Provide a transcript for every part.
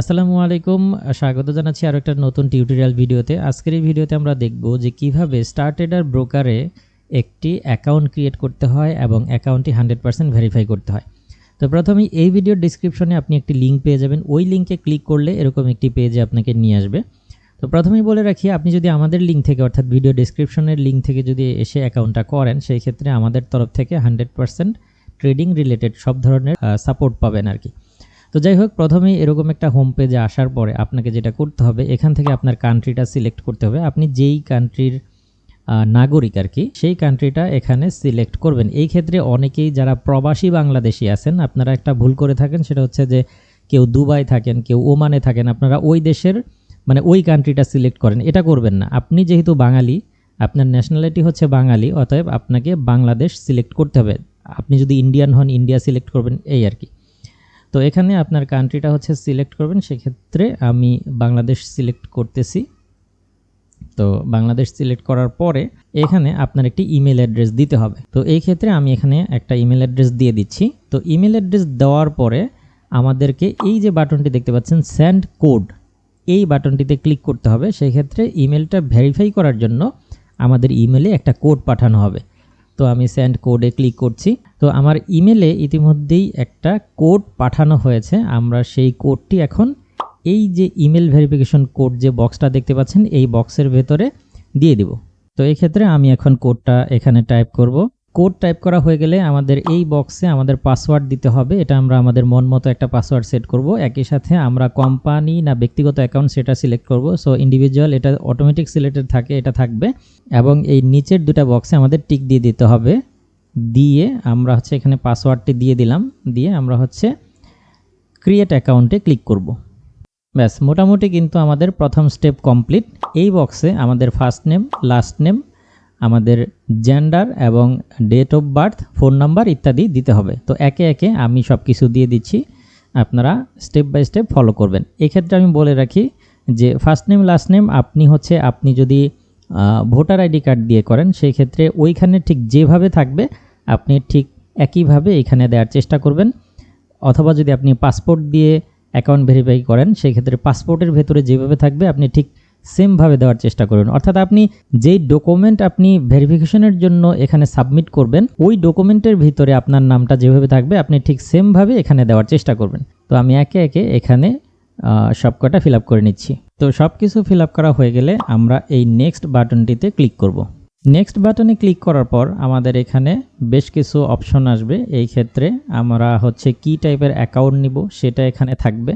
আসসালামু আলাইকুম। স্বাগত জানাচ্ছি আরও একটা নতুন টিউটোরিয়াল ভিডিওতে। আজকের এই ভিডিওতে আমরা দেখব যে কীভাবে স্টার ট্রেডার ব্রোকারে একটি অ্যাকাউন্ট ক্রিয়েট করতে হয় এবং অ্যাকাউন্টটি হান্ড্রেড পার্সেন্ট ভেরিফাই করতে হয়। তো প্রথমে এই ভিডিওর ডিসক্রিপশনে আপনি একটি লিঙ্ক পেয়ে যাবেন। ওই লিঙ্কে ক্লিক করলে এরকম একটি পেজে আপনাকে নিয়ে আসবে। তো প্রথমেই বলে রাখি, আপনি যদি আমাদের লিঙ্ক থেকে, অর্থাৎ ভিডিও ডিসক্রিপশনের লিঙ্ক থেকে যদি এসে অ্যাকাউন্টটা করেন, সেই ক্ষেত্রে আমাদের তরফ থেকে হান্ড্রেড পার্সেন্ট ট্রেডিং রিলেটেড সব ধরনের সাপোর্ট পাবেন আর কি। তো যাই হোক, প্রথমেই এরকম একটা হোম পেজে আসার পরে আপনাকে যেটা করতে হবে, এখান থেকে আপনার কান্ট্রিটা সিলেক্ট করতে হবে। আপনি যেই কান্ট্রির নাগরিক আর কি, সেই কান্ট্রিটা এখানে সিলেক্ট করবেন। এই ক্ষেত্রে অনেকেই যারা প্রবাসী বাংলাদেশি আছেন, আপনারা একটা ভুল করে থাকেন, সেটা হচ্ছে যে কেউ দুবাই থাকেন, কেউ ওমানে থাকেন, আপনারা ওই দেশের মানে ওই কান্ট্রিটা সিলেক্ট করেন। এটা করবেন না। আপনি যেহেতু বাঙালি, আপনার ন্যাশনালিটি হচ্ছে বাঙালি, অতএব আপনাকে বাংলাদেশ সিলেক্ট করতে হবে। আপনি যদি ইন্ডিয়ান হন ইন্ডিয়া সিলেক্ট করবেন, এই আর কি। তো এখানে আপনার কান্ট্রিটা হচ্ছে সিলেক্ট করবেন, সেক্ষেত্রে আমি বাংলাদেশ সিলেক্ট করতেছি। তো বাংলাদেশ সিলেক্ট করার পরে এখানে আপনার একটি ইমেল অ্যাড্রেস দিতে হবে। তো এই ক্ষেত্রে আমি এখানে একটা ইমেল অ্যাড্রেস দিয়ে দিচ্ছি। তো ইমেল অ্যাড্রেস দেওয়ার পরে আমাদেরকে এই যে বাটনটি দেখতে পাচ্ছেন স্যান্ড কোড এই বাটনটিতে ক্লিক করতে হবে। সেই ক্ষেত্রে ইমেলটা ভেরিফাই করার জন্য আমাদের ইমেলে একটা কোড পাঠানো হবে। তো আমি সেন্ড কোডে ক্লিক করছি। তো আমার ইমেলে ইতিমধ্যেই একটা কোড পাঠানো হয়েছে। আমরা সেই কোডটি এখন এই যে ইমেল ভেরিফিকেশন কোড যে বক্সটা দেখতে পাচ্ছেন, এই বক্সের ভেতরে দিয়ে দিব। তো এই ক্ষেত্রে আমি এখন কোডটা এখানে টাইপ করব। কোড টাইপ করা হয়ে গেলে আমাদের এই বক্সে আমাদের পাসওয়ার্ড দিতে হবে। এটা আমরা আমাদের মন মতো একটা পাসওয়ার্ড সেট করব। একই সাথে আমরা কোম্পানি না ব্যক্তিগত অ্যাকাউন্ট সেটা সিলেক্ট করব। সো ইন্ডিভিজুয়াল এটা অটোমেটিক সিলেক্টেড থাকে, এটা থাকবে। এবং এই নিচের দুটা বক্সে আমাদের টিক দিয়ে দিতে হবে। দিয়ে আমরা হচ্ছে এখানে পাসওয়ার্ডটি দিয়ে দিলাম। দিয়ে আমরা হচ্ছে ক্রিয়েট অ্যাকাউন্টে ক্লিক করব। ব্যাস, মোটামুটি কিন্তু আমাদের প্রথম স্টেপ কমপ্লিট এই বক্সে আমাদের ফার্স্ট নেম লাস্ট নেম আমাদের জেন্ডার এবং date of birth phone number ইত্যাদি দিতে হবে। তো একে একে আমি সব কিছু দিয়ে দিচ্ছি। আপনারা স্টেপ বাই স্টেপ ফলো করবেন। এক্ষেত্রে আমি বলে রাখি যে ফার্স্ট নেম লাস্ট নেম আপনি হচ্ছে, আপনি যদি ভোটার আইডি কার্ড দিয়ে করেন সেই ক্ষেত্রে ওইখানে ঠিক যেভাবে থাকবে, আপনি ঠিক একইভাবে এখানে দেওয়ার চেষ্টা করবেন। অথবা যদি আপনি পাসপোর্ট দিয়ে অ্যাকাউন্ট ভেরিফাই করেন সেই ক্ষেত্রে পাসপোর্টের ভেতরে যেভাবে থাকবে, আপনি ঠিক সেমভাবে দেওয়ার চেষ্টা করবেন অর্থাৎ আপনি যেই ডকুমেন্ট আপনি ভেরিফিকেশনের জন্য এখানে সাবমিট করবেন, ওই ডকুমেন্টের ভিতরে আপনার নামটা যেভাবে থাকবে, আপনি ঠিক সেমভাবে এখানে দেওয়ার চেষ্টা করবেন। তো আমি একে একে এখানে সবকটা ফিল আপ করে নিচ্ছি। তো সব কিছু ফিল আপ করা হয়ে গেলে আমরা এই নেক্সট বাটনটিতে ক্লিক করব। নেক্সট বাটনে ক্লিক করার পর আমাদের এখানে বেশ কিছু অপশন আসবে। এই ক্ষেত্রে আমরা হচ্ছে কি টাইপের অ্যাকাউন্ট নিব, সেটা এখানে থাকবে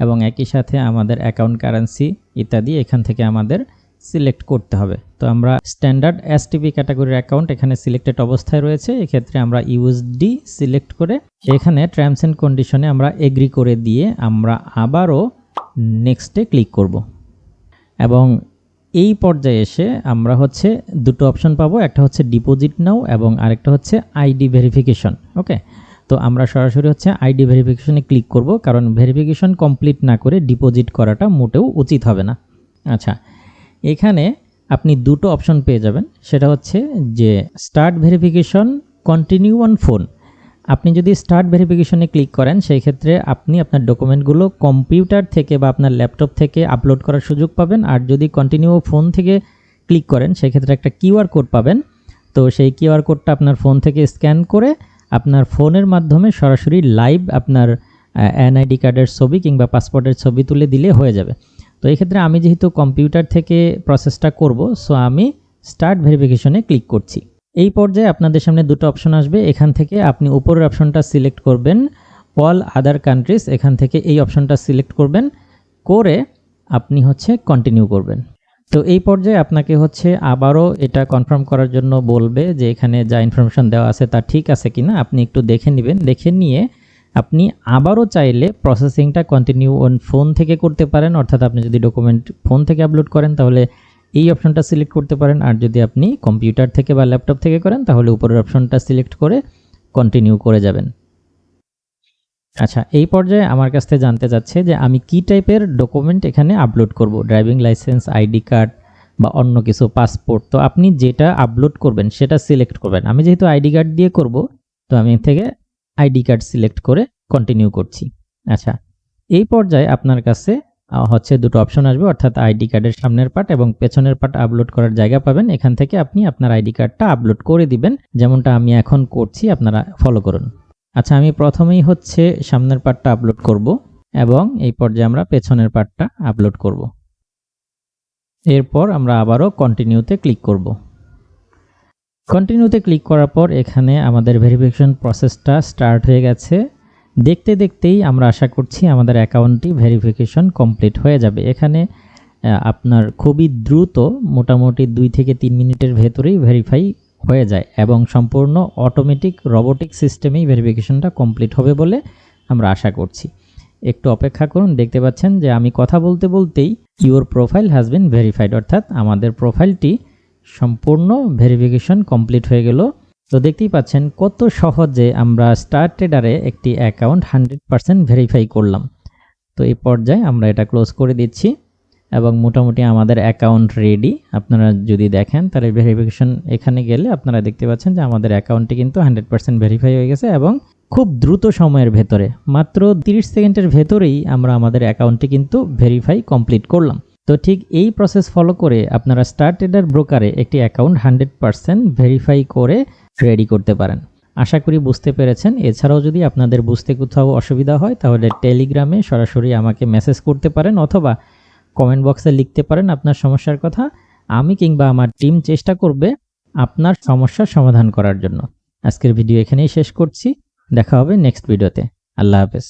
এবং একই সাথে আমাদের অ্যাকাউন্ট কারেন্সি ইত্যাদি এখান থেকে আমাদের সিলেক্ট করতে হবে। তো আমরা স্ট্যান্ডার্ড এসটিপি ক্যাটাগরির অ্যাকাউন্ট এখানে সিলেক্টেড অবস্থায় রয়েছে। এক্ষেত্রে আমরা ইউএসডি সিলেক্ট করে এখানে টার্মস অ্যান্ড কন্ডিশনে আমরা এগ্রি করে দিয়ে আমরা আবারও নেক্সটে ক্লিক করব। এবং এই পর্যায়ে এসে আমরা হচ্ছে দুটো অপশন পাবো। একটা হচ্ছে ডিপোজিট নাও এবং আরেকটা হচ্ছে আইডি ভেরিফিকেশন ওকে তো আমরা সরাসরি হচ্ছে আইডি ভেরিফিকেশনে ক্লিক করব, কারণ ভেরিফিকেশন কমপ্লিট না করে ডিপোজিট করাটা মোটেও উচিত হবে না। আচ্ছা এখানে আপনি দুটো অপশন পেয়ে যাবেন, সেটা হচ্ছে যে start verification continue on phone আপনি যদি স্টার্ট ভেরিফিকেশনে ক্লিক করেন, সেই ক্ষেত্রে আপনি আপনার ডকুমেন্টগুলো কম্পিউটার থেকে বা আপনার ল্যাপটপ থেকে আপলোড করার সুযোগ পাবেন, আর যদি কন্টিনিউ ফোন থেকে ক্লিক করেন সেক্ষেত্রে একটা কিউআর কোড পাবেন। তো সেই কিউআর কোডটা আপনার ফোন থেকে স্ক্যান করে আপনার ফোনের মাধ্যমে সরাসরি লাইভ আপনার এনআইডি কার্ডের ছবি কিংবা পাসপোর্টের ছবি তুলে দিলে হয়ে যাবে। তো এই ক্ষেত্রে আমি যেহেতু কম্পিউটার থেকে প্রসেসটা করব সো আমি স্টার্ট ভেরিফিকেশনে ক্লিক করছি। এই পর্যায়ে আপনাদের সামনে দুটো অপশন আসবে। এখান থেকে আপনি উপরের অপশনটা সিলেক্ট করবেন অল আদার কান্ট্রিজ এখান থেকে এই অপশনটা সিলেক্ট করবেন, করে আপনি হচ্ছে কন্টিনিউ করবেন। তো এই পর্যায়ে আপনাকে হচ্ছে আবারও এটা কনফার্ম করার জন্য বলবে যে এখানে যা ইনফরমেশন দেওয়া আছে তা ঠিক আছে কিনা। আপনি একটু দেখে নেবেন। দেখে নিয়ে আপনি আবারও চাইলে প্রসেসিংটা কন্টিনিউ অন ফোন থেকে করতে পারেন। অর্থাৎ আপনি যদি ডকুমেন্ট ফোন থেকে আপলোড করেন, তাহলে এই অপশনটা সিলেক্ট করতে পারেন। আর যদি আপনি কম্পিউটার থেকে বা ল্যাপটপ থেকে করেন, তাহলে উপরের অপশনটা সিলেক্ট করে কন্টিনিউ করে যাবেন। আচ্ছা এই পর্যায়ে আমার কাছ থেকে জানতে চাচ্ছে যে আমি কি টাইপের ডকুমেন্ট এখানে আপলোড করব? ড্রাইভিং লাইসেন্স, আইডি কার্ড বা অন্য কিছু, পাসপোর্ট। তো আপনি যেটা আপলোড করবেন, সেটা সিলেক্ট করবেন। আমি যেহেতু আইডি কার্ড দিয়ে করব, তো আমি থেকে আইডি কার্ড সিলেক্ট করে কন্টিনিউ করছি। আচ্ছা এই পর্যায়ে আপনার কাছে হচ্ছে দুটো অপশন আসবে। অর্থাৎ আইডি কার্ডের সামনের পার্ট এবং পেছনের পার্ট আপলোড করার জায়গা পাবেন। এখান থেকে আপনি আপনার আইডি কার্ডটা আপলোড করে দিবেন। যেমনটা আমি এখন করছি, আপনারা ফলো করুন। আচ্ছা আমি প্রথমেই হচ্ছে সামনের পার্টটা আপলোড করব এবং এই পর্যায়ে আমরা পেছনের পার্টটা আপলোড করব। এরপর আমরা আবারও কন্টিনিউতে ক্লিক করব। কন্টিনিউতে ক্লিক করার পর এখানে আমাদের ভেরিফিকেশন প্রসেসটা স্টার্ট হয়ে গেছে। দেখতে দেখতেই আমরা আশা করছি আমাদের অ্যাকাউন্টটি ভেরিফিকেশন কমপ্লিট হয়ে যাবে। এখানে আপনার খুবই দ্রুত, মোটামুটি দুই থেকে তিন মিনিটের ভেতরেই ভেরিফাই হয়ে যায় এবং সম্পূর্ণ অটোমেটিক রোবোটিক সিস্টেমেই ভেরিফিকেশনটা কমপ্লিট হবে বলে আমরা আশা করছি। একটু অপেক্ষা করুন, দেখতে পাচ্ছেন যে আমি কথা বলতে বলতেই your profile has been verified অর্থাৎ আমাদের প্রোফাইলটি সম্পূর্ণ ভেরিফিকেশন কমপ্লিট হয়ে গেল। তো দেখতেই পাচ্ছেন কত সহজে আমরা স্টার ট্রেডারে একটি অ্যাকাউন্ট হান্ড্রেড পারসেন্ট ভেরিফাই করলাম। তো এই পর্যায়ে আমরা এটা ক্লোজ করে দিচ্ছি। এবং মোটামুটি আমাদের অ্যাকাউন্ট রেডি আপনারা যদি দেখেন, তাহলে ভেরিফিকেশন এখানে গেলে আপনারা দেখতে পাচ্ছেন যে আমাদের অ্যাকাউন্টটি কিন্তু হান্ড্রেড পার্সেন্ট ভেরিফাই হয়ে গেছে এবং খুব দ্রুত সময়ের ভেতরে, মাত্র 30 সেকেন্ডের ভেতরেই আমরা আমাদের অ্যাকাউন্টটি কিন্তু ভেরিফাই কমপ্লিট করলাম। তো ঠিক এই প্রসেস ফলো করে আপনারা স্টার ট্রেডার ব্রোকারে একটি অ্যাকাউন্ট হান্ড্রেড পার্সেন্ট ভেরিফাই করে রেডি করতে পারেন। আশা করি বুঝতে পেরেছেন। এছাড়াও যদি আপনাদের বুঝতে কোথাও অসুবিধা হয়, তাহলে টেলিগ্রামে সরাসরি আমাকে মেসেজ করতে পারেন অথবা কমেন্ট বক্সে লিখতে পারেন আপনার সমস্যার কথা, আমি কিংবা আমার টিম চেষ্টা করবে আপনার সমস্যার সমাধান করার জন্য। আজকের ভিডিও এখানেই শেষ করছি। দেখা হবে নেক্সট ভিডিওতে। আল্লাহ হাফেজ।